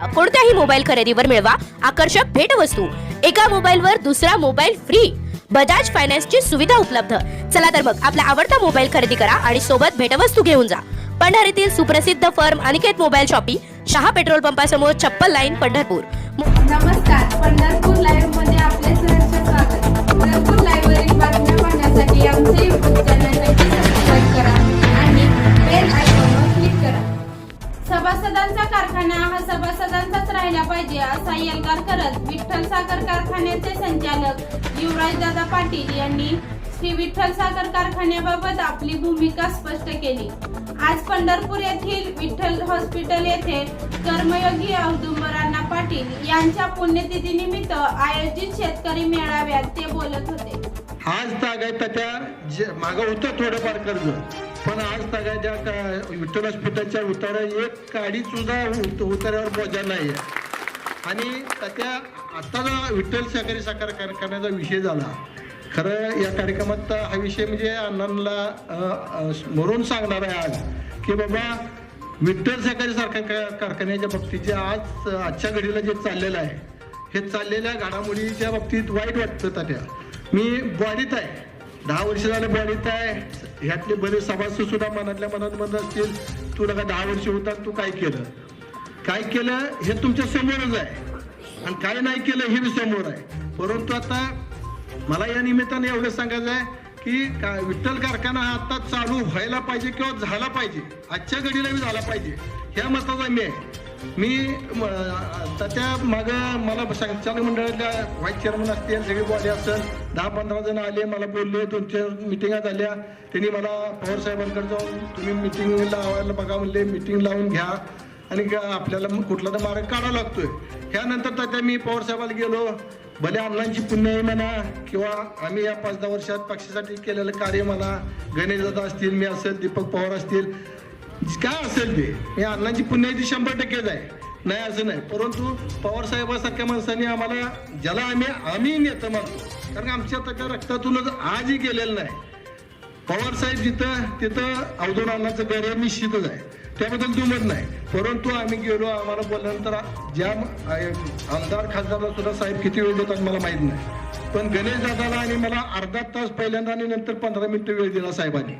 कोणत्याही मोबाईल खरेदीवर मिळवा आकर्षक भेटवस्तू. एका मोबाईलवर दुसरा मोबाईल फ्री बजाज फायनान्सची सुविधा उपलब्ध. चला तर मग आपला आवडता मोबाईल खरेदी करा आणि सोबत भेटवस्तू घेऊन जा. पंढरीतील सुप्रसिद्ध firm Aniket mobile shoppe Shah petrol पंपासमोर छप्पल लाईन पंढरपूर. नमस्कार पंढरपूर लाईव्हमध्ये साखर कारखान्याचे संचालक युवराजदादा पाटील यांनी श्री विठ्ठल साखर कारखान्याबाबत आपली भूमिका स्पष्ट केली. आज पंढरपूर येथील विठ्ठल हॉस्पिटल येथे कर्मयोगी औदुंबरांना पाटील यांच्या पुण्यतिथीनिमित्त आयोजित शेतकरी मेळाव्यात ते बोलत होते. आज तागायता त्या मागं होतं थोडंफार कर्ज पण आज तागायच्या विठ्ठल हॉस्पिटलच्या उतारा एक काडी सुद्धा उतार्यावर बोजा नाही आणि त्या आता विठ्ठल सहकारी साखर कारखान्याचा विषय झाला. खरं या कार्यक्रमात हा विषय म्हणजे अण्णांना अ, स्मरून सांगणार आहे आज. की बाबा विठ्ठल सहकारी साखर कारखान्याच्या बाबतीत जे आज आजच्या घडीला जे चाललेलं आहे हे चाललेल्या घडामोडीच्या बाबतीत वाईट वाटतं तात्या मी बॉडीत आहे. दहा वर्ष झालं बॉडीत आहे. ह्यातले बरेच सभासद सुद्धा मनातल्या मनात म्हणत असतील तू नका दहा वर्ष होता तू काय केलं? काय केलं हे तुमच्या समोरच आहे. आणि काय नाही केलं हे समोर आहे. परंतु आता मला या निमित्ताने एवढं सांगायचं आहे की का विठ्ठल कारखाना हा आता चालू व्हायला पाहिजे किंवा झाला पाहिजे. आजच्या घडीला बी झाला पाहिजे. ह्या मताचा मी आहे. मी आता त्या माग मला संचालक मंडळातल्या व्हाईस चेअरमन असतील सगळी बॉडी असेल दहा पंधरा जण आले मला बोलले दोन चार मिटिंगा झाल्या त्यांनी मला पवार साहेबांकडे जाऊन तुम्ही मिटिंग लावायला बघा म्हणले मिटिंग लावून घ्या. आणि आपल्याला मग कुठला तर मार्ग काढावा लागतोय. त्यानंतर तर मी पवार साहेबाला गेलो. भले अण्णांची पुण्याई म्हणा किंवा आम्ही या पाच दहा वर्षात पक्षासाठी केलेलं कार्य म्हणा गणेशदादा असतील मी असेल दीपक पवार असतील काय असेल ते मी अण्णांची पुण्याची शंभर टक्केच आहे. नाही असं नाही. परंतु पवार साहेबासारख्या माणसांनी आम्हाला ज्याला आम्ही आम्ही नेतं मानतो. कारण आमच्या त्याच्या रक्तातूनच आजही गेलेलं नाही. पवार साहेब जिथं तिथं अवधून अण्णाचं घर निश्चितच आहे. त्याबद्दल दुमत नाही. परंतु आम्ही गेलो आम्हाला बोलल्यानंतर ज्या आमदार खासदारला सुद्धा साहेब किती वेळ देतात मला माहीत नाही. पण गणेश दादाला आणि मला अर्धा तास पहिल्यांदा आणि नंतर पंधरा मिनिटं वेळ दिला साहेबांनी.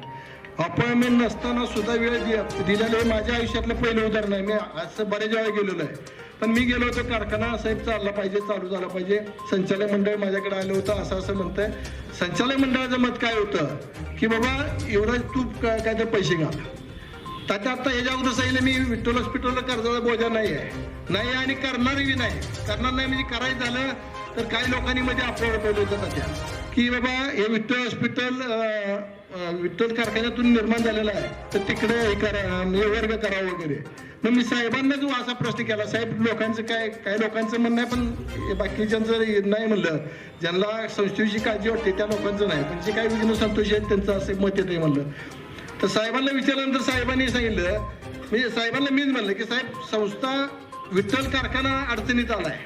अपॉइंटमेंट नसताना सुद्धा वेळ दि- दिलेलं हे माझ्या आयुष्यातलं पहिलं उदाहरण आहे. मी असं बरेच वेळा गेलेलो आहे. पण मी गेलो होतो कारखाना साहेब चालला पाहिजे चालू झाला पाहिजे. संचालक मंडळ माझ्याकडे आलं होतं असं असं म्हणतंय. संचालक मंडळाचं मत काय होतं? की बाबा एवढं तू काय काय तर पैसे घाल. त्याच्या आता ह्याच्या अगोदर सांगितलं मी विठ्ठल हॉस्पिटलला कर्जाचा बोजा नाही आहे. नाही आणि करणारही नाही. करणार नाही म्हणजे करायचं झालं तर काही लोकांनी मध्ये आपल्याला पडलं होतं त्याच्या की बाबा हे विठ्ठल हॉस्पिटल विठ्ठल कारखान्यातून निर्माण झालेलं आहे. तर तिकडे हे करा अं, हे वर्ग करा वगैरे. मग मी साहेबांना जो असा प्रश्न केला. साहेब लोकांचं काय काही लोकांचं म्हणणं आहे पण बाकीच्यांचं नाही म्हणलं ज्यांना संस्थेची काळजी वाटते त्या लोकांचं नाही. पण जे काही विघ्न संतोष आहेत त्यांचं असं मत येते म्हणलं. तर साहेबांना विचारल्यानंतर साहेबांनी सांगितलं म्हणजे साहेबांना मीच म्हणलं की साहेब संस्था विठ्ठल कारखाना अडचणीत आलाय.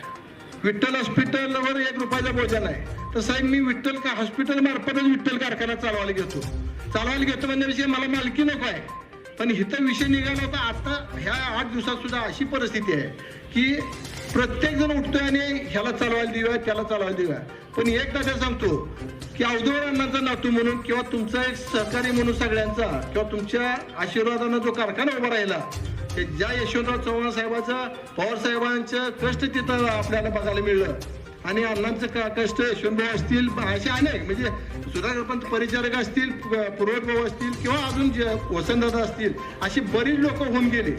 विठ्ठल हॉस्पिटलवर एक रुपयाचा बोजा नाही. तर साहेब मी विठ्ठल का हॉस्पिटल मार्फतच विठ्ठल कारखाना चालवायला घेतो. चालवायला घेतो म्हणण्याविषयी मला मालकी नको आहे. पण इथं विषय निघाला होता आता ह्या आठ दिवसात सुद्धा अशी परिस्थिती आहे की प्रत्येक जण उठतोय आणि ह्याला चालवायला देऊया त्याला चालवायला देऊया. पण एक दादा सांगतो की अवधूळ अण्णांचा नातू म्हणून किंवा तुमचा एक सहकारी म्हणून सगळ्यांचा किंवा तुमच्या आशीर्वादानं जो कारखाना उभा राहिला ते ज्या यशवंतराव चव्हाण साहेबाचं पवार साहेबांचं कष्ट तिथं आपल्याला बघायला मिळलं. आणि अण्णांचं का कष्ट यशवंतभाऊ असतील असे अनेक म्हणजे सुधाकर पंत परिचारक असतील पूर्वत भाऊ असतील किंवा अजून जे वसंतदादा असतील अशी बरीच लोक होऊन गेली.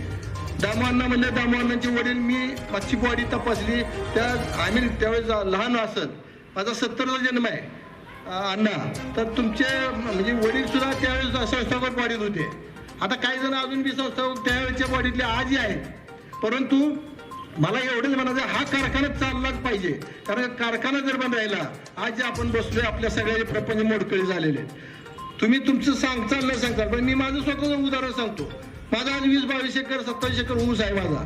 दामोअण्णा म्हणजे दामोअण्णांचे वडील मी मागची बॉडी तपासली त्या आम्ही त्यावेळेस लहान असत माझा सत्तरचा जन्म आहे. अण्णा तर तुमचे म्हणजे वडील सुद्धा त्यावेळेस संस्थापक बॉडीत होते. आता काही जण अजून बी संस्थापक त्यावेळेच्या बॉडीतले आजही आहेत. परंतु मला एवढंच म्हणायचं हा कारखाना चाललाच पाहिजे. कारण कारखाना जर बंद राहिला आज जे आपण बसलोय आपल्या सगळ्याचे प्रपंच मोडकळी झालेले. तुम्ही तुमचं सांग चाललं सांगता पण मी माझं स्वतःचं उदाहरण सांगतो. माझा आज वीस बावीस एकर सत्तावीस एकर ऊस आहे माझा.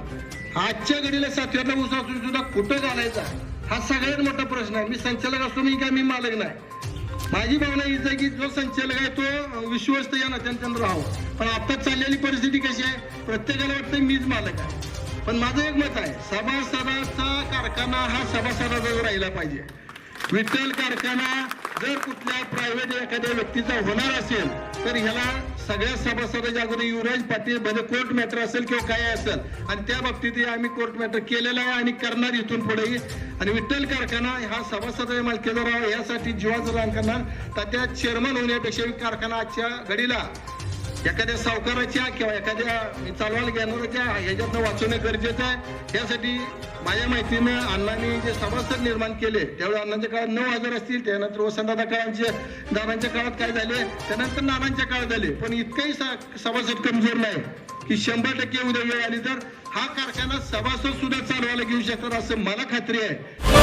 आजच्या घडीला सातव्याला ऊस असून सुद्धा कुठं घालायचा हा सगळ्यात मोठा प्रश्न आहे. मी संचालक असतो मी काय मी मालक नाही. माझी भावना हीच आहे की जो संचालक आहे तो विश्वस्त या नात्याने राहावं. पण आता चाललेली परिस्थिती कशी आहे? प्रत्येकाला वाटतं मीच मालक आहे. पण माझं एक मत आहे सभासदाचा कारखाना हा सभासदाचा राहिला पाहिजे. विठ्ठल कारखाना जर कुठल्या प्रायव्हेट एखाद्या व्यक्तीचा होणार असेल तर ह्याला सगळ्या सभासदाच्या अगोदर युवराज पाटील भले कोर्ट मॅटर असेल किंवा काय असेल आणि त्या बाबतीत आम्ही कोर्ट मॅटर केलेलं आहे आणि करणार इथून पुढेही. आणि विठ्ठल कारखाना हा सभासदाच्या मालकीचा राहावा यासाठी जीवाचं रान करणार. तर त्या चेअरमन होण्यापेक्षा कारखाना आजच्या घडीला एखाद्या सावकाराच्या किंवा एखाद्या चालवायला घेणाऱ्याच्या ह्याच्यातनं वाचवणं गरजेचं आहे. यासाठी माझ्या माहितीनं अण्णांनी जे सभासद निर्माण केले त्यावेळी अण्णांच्या काळात नऊ हजार असतील त्यानंतर वसंतदादा काळांचे दादांच्या काळात काय झाले त्यानंतर नानांच्या काळात झाले. पण इतकंही सभासद कमजोर नाही की शंभर टक्के उद्या वेळ आली तर हा कारखाना सभासद सुद्धा चालवायला घेऊ शकतात असं मला खात्री आहे.